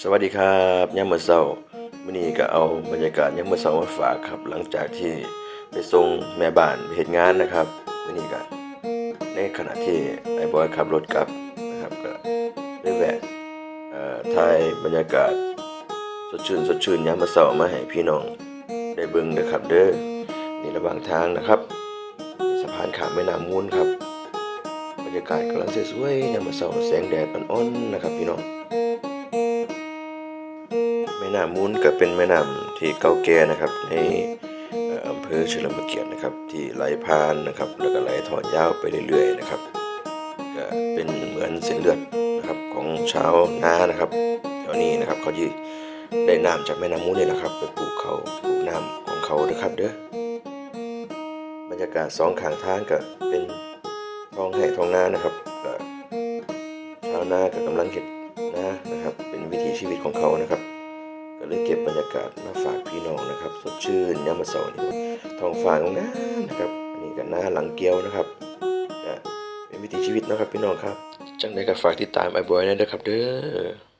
สวัสดีครับยามมื้อเช้ามื้อนี้ก็เอาบรรยากาศยามมื้อเช้ามาฝากครับ หลังจากที่ไปส่งแม่บ้านไปเฮ็ดงานนะครับมื้อนี้ก็ในขณะที่ไอ้บอยขับรถกลับนะครับก็ได้แวะเอ่อถ่ายบรรยากาศสดชื่นสดชื่นยามมื้อเช้ามาให้พี่น้องได้เบิ่งเด้อครับ เด้อนี่ระหว่างทางนะครับมีสะพานข้ามแม่น้ำมูลครับ บรรยากาศกำลังสวยๆยามมื้อเช้าแสงแดดอ่อนๆนะครับ พี่น้อง น้ำมูลก็เป็นแม่น้ำที่เก่าแก่นะครับ ในอำเภอเฉลิมพระเกียรตินะครับ ที่ไหลผ่านนะครับ แล้วก็ไหลทอดยาวไปเรื่อยๆนะครับก็เป็นเหมือนเส้นเลือดนะครับของชาวนานะครับแถวนี้นะครับเขาที่ได้น้ำจากแม่น้ำมูลนี่แหละครับ ไปปลูกเขาปลูกน้ำของเขานะครับเด้อบรรยากาศสองข้างทางก็เป็นท้องไห่ท้องนานะครับชาวนาก็กำลังเก็บนานะครับ เป็นวิถีชีวิตของเขานะครับ ก็เลยเก็บบรรยากาศมาฝากพี่น้องนะครับ สดชื่นยามเสาร์นี้ท้องฟ้างามนะครับอันนี้ก็หน้าหลังเกียวนะครับเป็นวิถีชีวิตนะครับพี่น้องครับ จังได้ก็ฝากติดตามไอ้บอยนะครับเด้อ